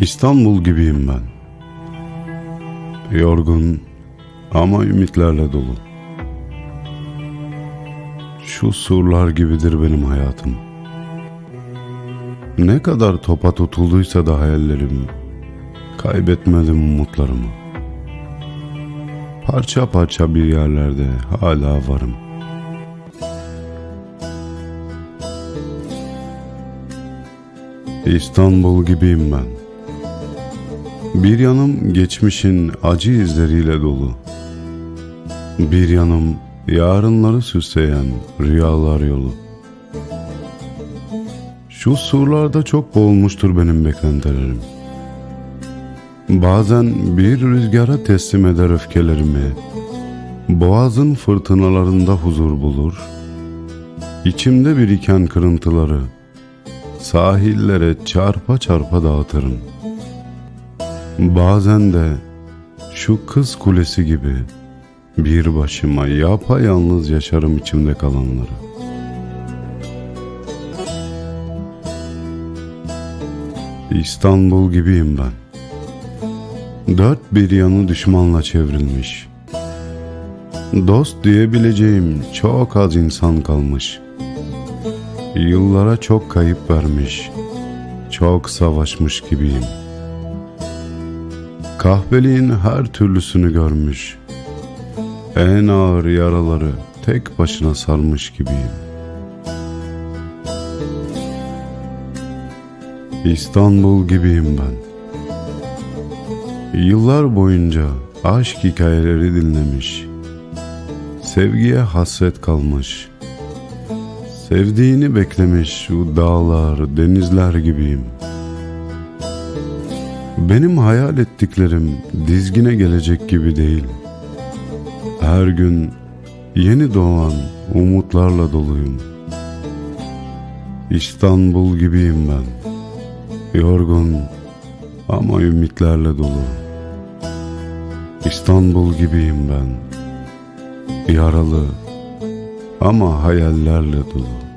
İstanbul gibiyim ben. Yorgun ama ümitlerle dolu. Şu surlar gibidir benim hayatım. Ne kadar topa tutulduysa da hayallerim, kaybetmedim umutlarımı. Parça parça bir yerlerde hala varım. İstanbul gibiyim ben. Bir yanım geçmişin acı izleriyle dolu. Bir yanım yarınları süsleyen rüyalar yolu. Şu surlarda çok boğulmuştur benim beklentilerim. Bazen bir rüzgara teslim eder öfkelerimi. Boğazın fırtınalarında huzur bulur. İçimde biriken kırıntıları sahillere çarpa çarpa dağıtırım. Bazen de şu kız kulesi gibi bir başıma yapayalnız yaşarım içimde kalanları. İstanbul gibiyim ben. Dört bir yanı düşmanla çevrilmiş. Dost diyebileceğim çok az insan kalmış. Yıllara çok kayıp vermiş. Çok savaşmış gibiyim. Kahveliğin her türlüsünü görmüş. En ağır yaraları tek başına sarmış gibiyim. İstanbul gibiyim ben. Yıllar boyunca aşk hikayeleri dinlemiş. Sevgiye hasret kalmış. Sevdiğini beklemiş şu dağlar, denizler gibiyim. Benim hayal ettiklerim dizgine gelecek gibi değil. Her gün yeni doğan umutlarla doluyum. İstanbul gibiyim ben. Yorgun ama ümitlerle dolu. İstanbul gibiyim ben. Yaralı ama hayallerle dolu.